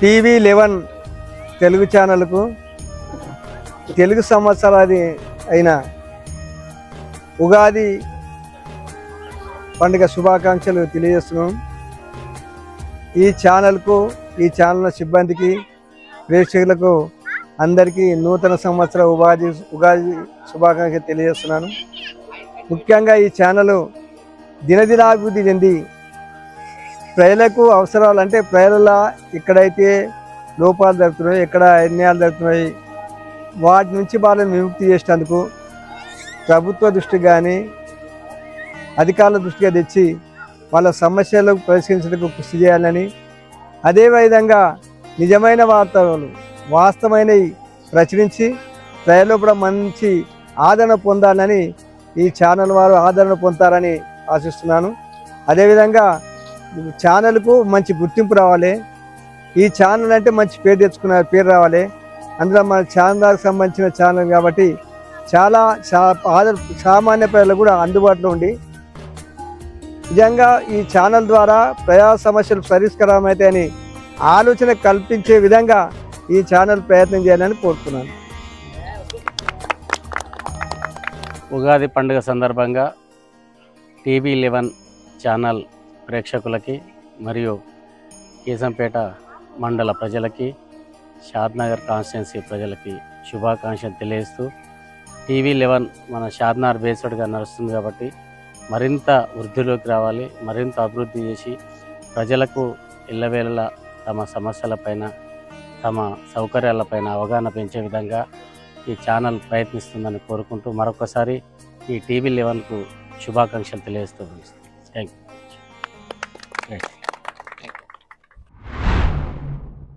TV eleven Telugu ఛానల్కు తెలుగు సంవత్సరాది అయిన ఉగాది పండుగ శుభాకాంక్షలు తెలియజేస్తున్నాం. ఈ ఛానల్కు ఈ ఛానల్ సిబ్బందికి ప్రేక్షకులకు అందరికీ నూతన సంవత్సర ఉగాది ఉగాది శుభాకాంక్షలు తెలియజేస్తున్నాను. ముఖ్యంగా ఈ ఛానల్ దినదినాభివృద్ధి చెంది ప్రజలకు అవసరాలు అంటే ప్రజల ఎక్కడైతే లోపాలు జరుగుతున్నాయి ఎక్కడ అన్యాయాలు జరుగుతున్నాయి వాటి నుంచి వాళ్ళని విముక్తి చేసేందుకు ప్రభుత్వ దృష్టి కానీ అధికారుల దృష్టిగా తెచ్చి వాళ్ళ సమస్యలకు పరిష్కరించడానికి కృషి చేయాలని అదేవిధంగా నిజమైన వార్తలు వాస్తవమైనవి ప్రచురించి ప్రజలు కూడా మంచి ఆదరణ పొందాలని ఈ ఛానల్ వారు ఆదరణ పొందుతారని ఆశిస్తున్నాను. అదేవిధంగా ఛానల్కు మంచి గుర్తింపు రావాలి. ఈ ఛానల్ అంటే మంచి పేరు తెచ్చుకున్న పేరు రావాలి. అందులో మన ఛానల్కి సంబంధించిన ఛానల్ కాబట్టి చాలా సా- ఆదర సామాన్య ప్రజలు కూడా అందుబాటులో ఉండి నిజంగా ఈ ఛానల్ ద్వారా ప్రజా సమస్యలు పరిష్కారం అవుతాయని ఆలోచన కల్పించే విధంగా ఈ ఛానల్ ప్రయత్నం చేయాలని కోరుతున్నాను. ఉగాది పండుగ సందర్భంగా టీవీ లెవెన్ ఛానల్ ప్రేక్షకులకి మరియు కేశంపేట మండల ప్రజలకి షాద్నగర్ కాన్స్టిట్యున్సీ ప్రజలకి శుభాకాంక్షలు తెలియజేస్తూ టీవీ లెవెన్ మన షాద్నగర్ బేస్డ్గా నడుస్తుంది కాబట్టి మరింత వృద్ధిలోకి రావాలి మరింత అభివృద్ధి చేసి ప్రజలకు ఇళ్ళవేళలా తమ సమస్యలపైన తమ సౌకర్యాలపైన అవగాహన పెంచే విధంగా ఈ ఛానల్ ప్రయత్నిస్తుందని కోరుకుంటూ మరొకసారి ఈ టీవీ లెవెన్కు శుభాకాంక్షలు తెలియజేస్తూ థ్యాంక్ యూ Okay.